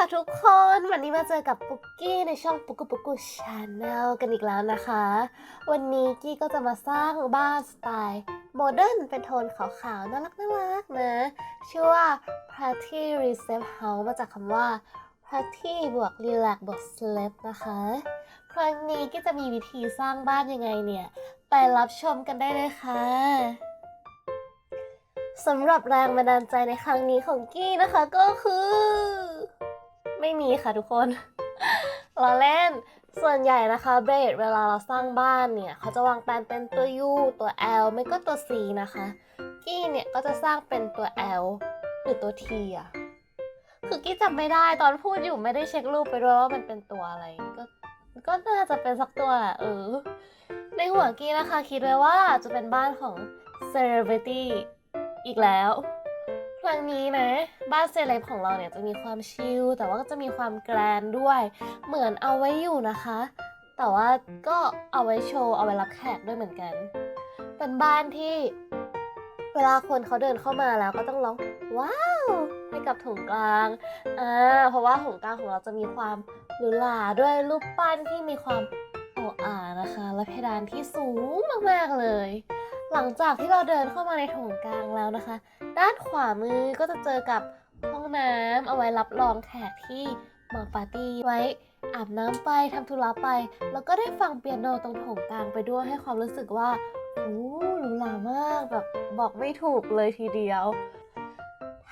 ค่ะทุกคนวันนี้มาเจอกับปุกกี้ในช่องปุกกุปุกกุชาแนลกันอีกแล้วนะคะ วันนี้กี้ก็จะมาสร้างบ้านสไตล์โมเดิร์นเป็นโทนขาวๆน่ารักน่ารักนะชื่อว่า Party Recep House มาจากคำว่า Party บวก Relax บวก Sleep นะคะ ครั้งนี้กี้จะมีวิธีสร้างบ้านยังไงเนี่ย ไปรับชมกันได้เลยค่ะสำหรับแรงบันดาลใจในครั้งนี้ของกี้นะคะก็คือ ไม่มีค่ะทุกคน เราเล่นส่วนใหญ่นะคะเบรดเวลาเราสร้างบ้านเนี่ย เขาจะวางแปลนเป็นตัว U ตัว L ไม่ก็ตัว C นะคะกี้เนี่ยก็จะสร้างเป็นตัว L หรือตัว T อะคือกี้จำไม่ได้ตอนพูดอยู่ไม่ได้เช็ครูปไปด้วยว่ามันเป็นตัวอะไรก็ก็น่าจะเป็นสักตัวแหละเออ ในหัวกี้นะคะ คิดไว้ว่าจะเป็นบ้านของ Celebrity อีกแล้ว ครั้งนี้นะ บ้านเซเลบของเราเนี่ยจะมีความชิลแต่ว่าก็จะมีความแกรนด้วย เหมือนเอาไว้อยู่นะคะ แต่ว่าก็เอาไว้โชว์เอาไว้รับแขกด้วยเหมือนกัน เป็นบ้านที่ เวลาคนเขาเดินเข้ามาแล้วก็ต้องร้องว้าวให้กับถุงกลางอ่าเพราะว่าถุงกลางของเราจะมีความหรูหราด้วยรูปปั้นที่มีความโอ้อานะคะ และเพดานที่สูงมากๆเลย หลังจากที่เราเดินเข้ามาในโถงกลางแล้วนะคะ ด้านขวามือก็จะเจอกับห้องน้ำเอาไว้รับรองแขกที่มาปาร์ตี้ไว้อาบน้ำไปทำธุระไป แล้วก็ได้ฟังเปียโนตรงโถงกลางไปด้วยให้ความรู้สึกว่าโอ้หรูหรามากแบบบอกไม่ถูกเลยทีเดียว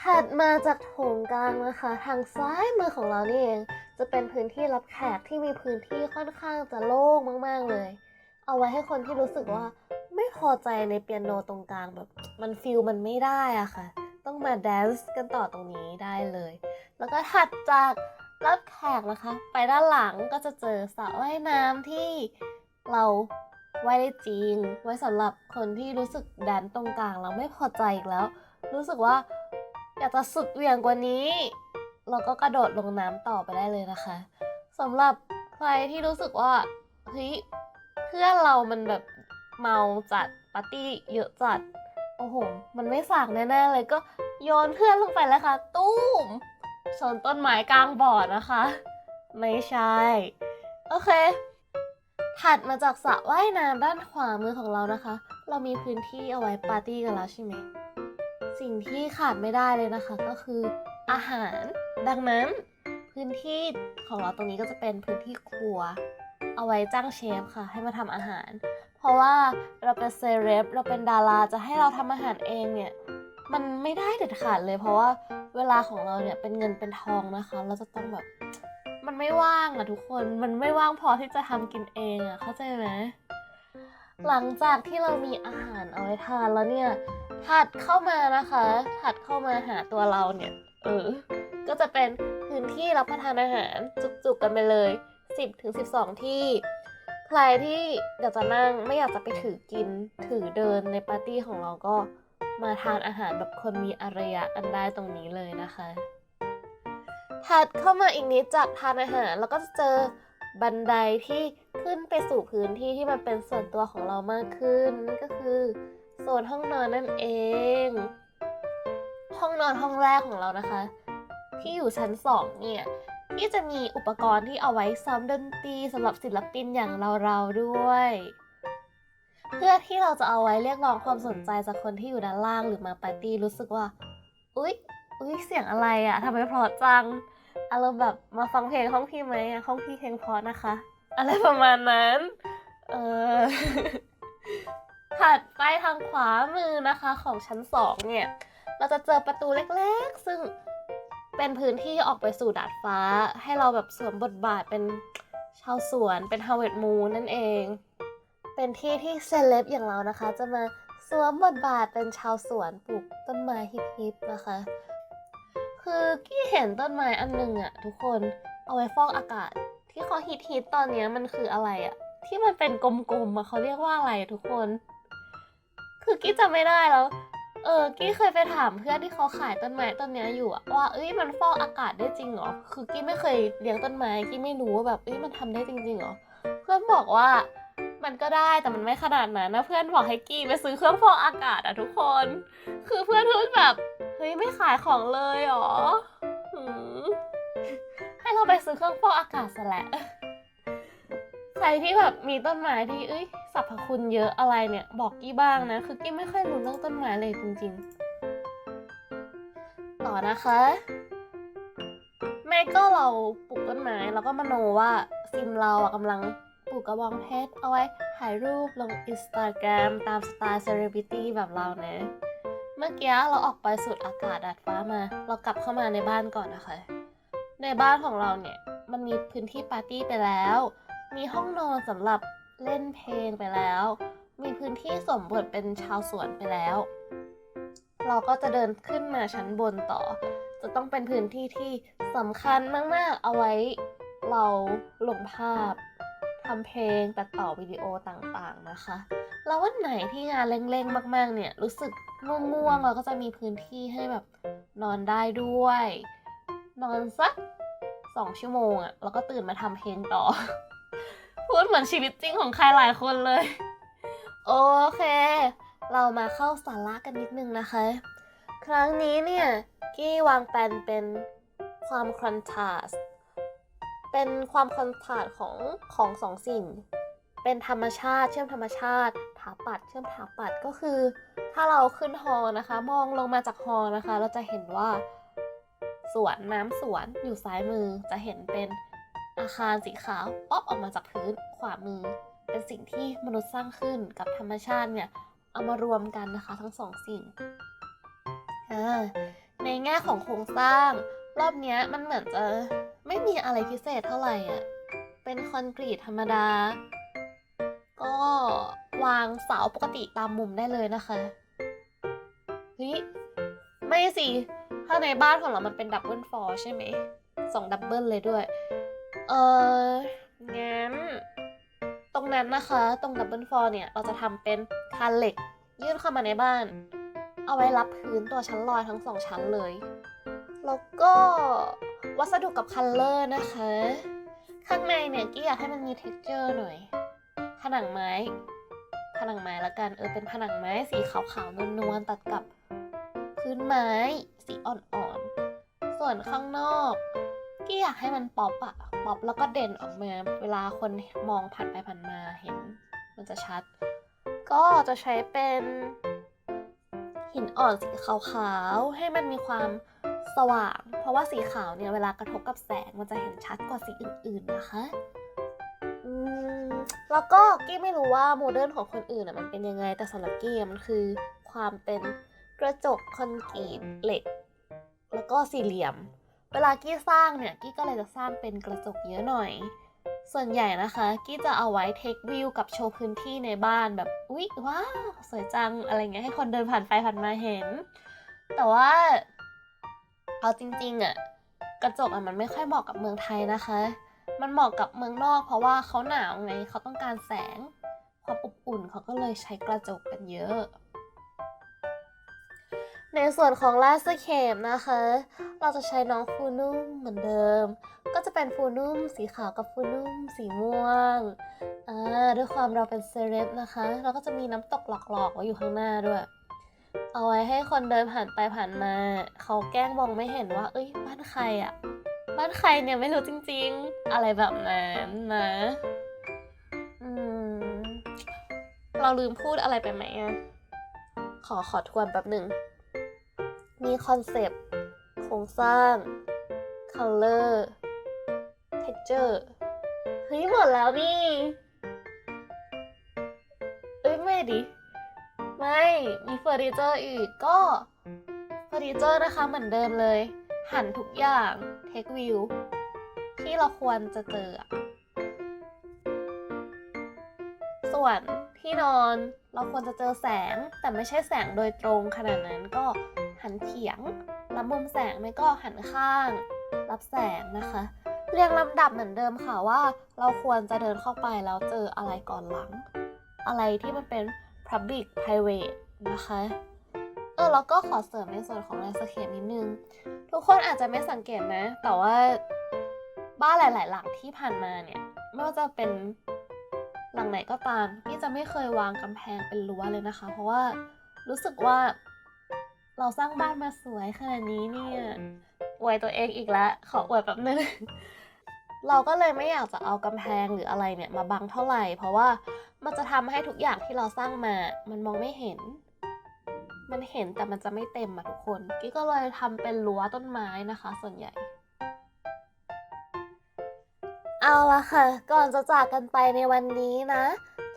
ถัดมาจากโถงกลางนะคะ ทางซ้ายมือของเรานี่เอง จะเป็นพื้นที่รับแขกที่มีพื้นที่ค่อนข้างจะโล่งมาก ๆเลย เอาไว้ให้คนที่รู้สึกว่า พอใจในเปียโนตรงกลางแบบ มันฟิลมันไม่ได้อะค่ะ ต้องมาแดนซ์กันต่อตรงนี้ได้เลย แล้วก็ถัดจากรับแขกนะคะ ไปด้านหลังก็จะเจอสระว่ายน้ำที่เราไว้ได้จริง ไว้สำหรับคนที่รู้สึกแดนตรงกลางแล้วไม่พอใจอีกแล้ว รู้สึกว่าอยากจะสุดเหวี่ยงกว่านี้ เราก็กระโดดลงน้ำต่อไปได้เลยนะคะสำหรับใครที่รู้สึกว่าเฮ้ยเพื่อนเรามันแบบ เมาจัดปาร์ตี้เยอะจัด โอ้โห มันไม่ฝากแน่ๆเลยก็โยนเพื่อนลงไปแล้วค่ะ ตู้มชนต้นไม้กลางบ่อนะคะ ไม่ใช่ โอเค ถัดมาจากสระว่ายน้ำด้านขวามือของเรานะคะ เรามีพื้นที่เอาไว้ปาร์ตี้กันแล้วใช่ไหม สิ่งที่ขาดไม่ได้เลยนะคะก็คืออาหาร ดังนั้นพื้นที่ของเราตรงนี้ก็จะเป็นพื้นที่ครัว เอาไว้จ้างเชฟค่ะ ให้มาทำอาหาร ราะว่าเราเป็นเซเลบเราเป็นดาราจะให้เราทำอาหารเองเนี่ยมันไม่ได้เด็ดขาดเลยเพราะว่าเวลาของเราเนี่ยเป็นเงินเป็นทองนะคะ เราจะต้องแบบ มันไม่ว่างอะทุกคนมันไม่ว่างพอที่จะทำกินเองอะเข้าใจไหมหลังจากที่เรามีอาหารเอาไว้ทานแล้วเนี่ยถัดเข้ามานะคะ ถัดเข้ามาหาตัวเราเนี่ย เออ ก็จะเป็นพื้นที่รับประทานอาหารจุกๆกันไปเลย 10ถึง12 ที่ ใครที่อยากจะนั่งไม่อยากจะไปถือกินถือเดินในปาร์ตี้ของเราก็มาทานอาหารแบบคนมีอารยะกันได้ตรงนี้เลยนะคะถัดเข้ามาอีกนิดจากทานอาหารแล้วก็จะเจอบันไดที่ขึ้นไปสู่พื้นที่ที่มันเป็นส่วนตัวของเรามากขึ้นนั่นก็คือโซนห้องนอนนั่นเอง ห้องนอนห้องแรกของเรานะคะ ที่อยู่ชั้นสองเนี่ย ที่จะมีอุปกรณ์ที่เอาไว้ซ้อมดนตรีสำหรับศิลปินอย่างเราๆด้วย เพื่อที่เราจะเอาไว้เรียกร้องความสนใจจากคนที่อยู่ด้านล่างหรือมาปาร์ตี้รู้สึกว่า อุ๊ย อุ๊ย เสียงอะไรอะทำไมเพราะจัง อารมณ์แบบมาฟังเพลงห้องพี่ไหมอะห้องพี่เพลงเพราะนะคะ อะไรประมาณนั้น เออถัดไปทางขวามือนะคะของชั้นสองเนี่ย เราจะเจอประตูเล็กๆ ซึ่ง เป็นพื้นที่ออกไปสู่ดาดฟ้า ให้เราแบบสวมบทบาทเป็นชาวสวนเป็นฮาวเวิร์ดมูนนั่นเอง เป็นที่ที่เซเลบอย่างเรานะคะ จะมาสวมบทบาทเป็นชาวสวนปลูกต้นไม้ฮิปๆนะคะ คือกี้เห็นต้นไม้อันหนึ่งอะทุกคนเอาไว้ฟอกอากาศ ที่เขาฮิตๆตอนนี้มันคืออะไรอะที่มันเป็นกลมๆอะเขาเรียกว่าอะไรทุกคน คือกี้จำไม่ได้แล้ว เออ กี้เคยไปถามเพื่อนที่เขาขายต้นไม้ต้นเนี้ยอยู่อะว่า เอ้ย มันฟอกอากาศได้จริงเหรอ คือกี้ไม่เคยเลี้ยงต้นไม้ กี้ไม่รู้ว่าแบบ เอ้ย มันทำได้จริงๆเหรอ เพื่อนบอกว่า มันก็ได้ แต่มันไม่ขนาดนั้นนะ เพื่อนบอกให้กี้ไปซื้อเครื่องฟอกอากาศอะทุกคน คือเพื่อนพูดแบบ เฮ้ย ไม่ขายของเลยเหรอใหืมเราไปซื้อเครื่องฟอกอากาศซะแหละ ใครที่แบบมีต้นไม้ที่ เอ้ย รรพคุณเยอะอะไรเนี่ย บอกกี้บ้างนะ คือกี้ไม่ค่อยรู้เรื่องต้นไม้เลยจริงๆ ต่อนะคะ แม่ก็เราปลูกต้นไม้แล้วก็มโนว่าซิมเราอะกำลังปลูกกระบองเพชรเอาไว้ถ่ายรูปลงอินสตาแกรมตามสไตล์เซเลบริตี้แบบเรานะเมื่อกี้เราออกไปสูดอากาศดาดฟ้ามา เรากลับเข้ามาในบ้านก่อนนะคะ ในบ้านของเราเนี่ย มันมีพื้นที่ปาร์ตี้ไปแล้ว มีห้องนอนสำหรับ เล่นเพลงไปแล้ว มีพื้นที่สมบทเป็นชาวสวนไปแล้ว เราก็จะเดินขึ้นมาชั้นบนต่อ จะต้องเป็นพื้นที่ที่สำคัญมาก ๆ เอาไว้เราลงภาพทำเพลงตัดต่อวิดีโอต่างๆนะคะ แล้ววันไหนที่งานเร่งๆมากๆ เนี่ยรู้สึกง่วงๆเราก็จะมีพื้นที่ให้แบบนอนได้ด้วย นอนสักสองชั่วโมงอะแล้วก็ตื่นมาทำเพลงต่อ พูดเหมือนชีวิตจริงของใครหลายคนเลย โอเค เรามาเข้าสาระกันนิดนึงนะคะ ครั้งนี้เนี่ย กี้วางแผนเป็นความคอนทราสต์เป็นความคอนทราสต์ของของสองสิ่ง เป็นธรรมชาติเชื่อมธรรมชาติถาปัดเชื่อมถาปัดก็คือ ถ้าเราขึ้นฮอนะคะ มองลงมาจากฮอนะคะ เราจะเห็นว่าสวนน้ำสวนอยู่ซ้ายมือจะเห็นเป็น อาคารสีขาวป๊อปออกมาจากพื้นขวามือ เป็นสิ่งที่มนุษย์สร้างขึ้นกับธรรมชาติเนี่ยเอามารวมกันนะคะทั้งสองสิ่งในแง่ของโครงสร้าง รอบนี้มันเหมือนจะไม่มีอะไรพิเศษเท่าไหร่อะเป็นคอนกรีตธรรมดา ก็วางเสาปกติตามมุมได้เลยนะคะเฮ้ยไม่สิถ้าในบ้านของเรามันเป็นดับเบิลฟอร์ใช่ไหมสองดับเบิลเลยด้วย เอองั้น ตรงนั้นนะคะ ตรงดับเบิลฟอร์เนี่ย เราจะทำเป็นคานเหล็ก ยื่นเข้ามาในบ้าน เอาไว้รับพื้นตัวชั้นลอยทั้งสองชั้นเลย แล้วก็วัสดุกับคัลเลอร์นะคะ ข้างในเนี่ยกี้อยากให้มันมี t e x t อร์หน่อย ผนังไม้ ผนังไม้ละกันเออเป็นผนังไม้สีขาวๆนวลๆตัดกับพื้นไม้สีอ่อนๆ ส่วนข้างนอกกี้อยากให้มันป๊อปอะ ป๊อปแล้วก็เด่นออกมาเวลาคนมองผ่านไปผ่านมาเห็นมันจะชัด ก็จะใช้เป็นหินอ่อนสีขาวๆ ให้มันมีความสว่าง เพราะว่าสีขาวเนี่ยเวลากระทบกับแสงมันจะเห็นชัดกว่าสีอื่นๆนะคะอืมแล้วก็กี้ไม่รู้ว่าโมเดิร์นของคนอื่นอะมันเป็นยังไงแต่สำหรับกี้มันคือความเป็นกระจกคอนกรีตเหล็ก แล้วก็สี่เหลี่ยม เวลากี้สร้างเนี่ยกี้ก็เลยจะสร้างเป็นกระจกเยอะหน่อย ส่วนใหญ่นะคะกี้จะเอาไว้เทควิวกับโชว์พื้นที่ในบ้านแบบอุ๊ยว้าวสวยจังอะไรเงี้ยให้คนเดินผ่านไปผ่านมาเห็น แต่ว่าเอาจริงๆอะกระจกอะมันไม่ค่อยเหมาะกับเมืองไทยนะคะ มันเหมาะกับเมืองนอกเพราะว่าเขาหนาวไงเขาต้องการแสงความอบอุ่นเขาก็เลยใช้กระจกกันเยอะ ในส่วนของลาสเคปนะคะ เราจะใช้น้องฟูนุ่มเหมือนเดิม ก็จะเป็นฟูนุ่มสีขาวกับฟูนุ่มสีม่วงอ่าด้วยความเราเป็นเซเลบนะคะ เราก็จะมีน้ำตกหลอกๆไว้อยู่ข้างหน้าด้วย เอาไว้ให้คนเดินผ่านไปผ่านมา เขาแกล้งมองไม่เห็นว่า เอ้ยบ้านใครอะบ้านใครเนี่ยไม่รู้จริงๆ อะไรแบบนั้นนะอืมเราลืมพูดอะไรไปไหมอะขอขอทวนแป๊บหนึ่ง มีคอนเซปต์โครงสร้าง color texture เฮ้ยหมดแล้วนี่เอ้ยไม่ดิ ไม่ มีเฟอร์นิเจอร์อีกก็เฟอร์นิเจอร์นะคะเหมือนเดิมเลย หันทุกอย่างเทควิวที่เราควรจะเจอ ส่วนที่นอน เราควรจะเจอแสงแต่ไม่ใช่แสงโดยตรงขนาดนั้นก็หันเฉียง รับมุมแสงไม่ก็หันข้าง รับแสงนะคะ เรียงลำดับเหมือนเดิมค่ะว่า เราควรจะเดินเข้าไปแล้วเจออะไรก่อนหลัง อะไรที่มันเป็น Public Private นะคะเออแล้วก็ขอเสริมในส่วนของ landscape นิดนึง ทุกคนอาจจะไม่สังเกตนะ แต่ว่าบ้านหลาย ๆ หลังที่ผ่านมาเนี่ยไม่ว่าจะเป็น หลังไหนก็ตามพี่จะไม่เคยวางกำแพงเป็นรั้วเลยนะคะ เพราะว่ารู้สึกว่า เราสร้างบ้านมาสวยขนาดนี้เนี่ยอวยตัวเองอีกแล้วขออวยแป๊บนึงเราก็เลยไม่อยากจะเอากำแพงหรืออะไรเนี่ยมาบังเท่าไหร่ เพราะว่ามันจะทำให้ทุกอย่างที่เราสร้างมา มันมองไม่เห็น มันเห็นแต่มันจะไม่เต็มอะทุกคนกี้ก็เลยทำเป็นรั้วต้นไม้นะคะ ส่วนใหญ่ เอาละค่ะ ก่อนจะจากกันไปในวันนี้นะ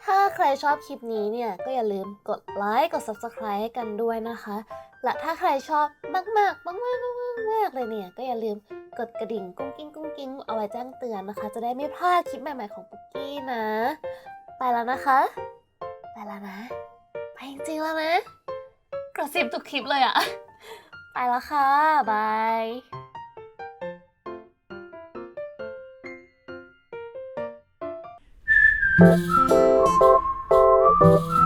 ถ้าใครชอบคลิปนี้เนี่ย ก็อย่าลืมกดไลค์ กด subscribe ให้กันด้วยนะคะ และถ้าใครชอบมากๆมากๆมากมากเลยเนี่ย ก็อย่าลืมกดกระดิ่งกุ้งกิ้งกุ้งกิ้งเอาไว้แจ้งเตือนนะคะ จะได้ไม่พลาดคลิปใหม่ๆของปุ๊กกี้นะ ไปแล้วนะคะ ไปแล้วนะ ไปจริงๆแล้วนะ กระซิบทุกคลิปเลยอะไปแล้วค่ะบาย Thank you.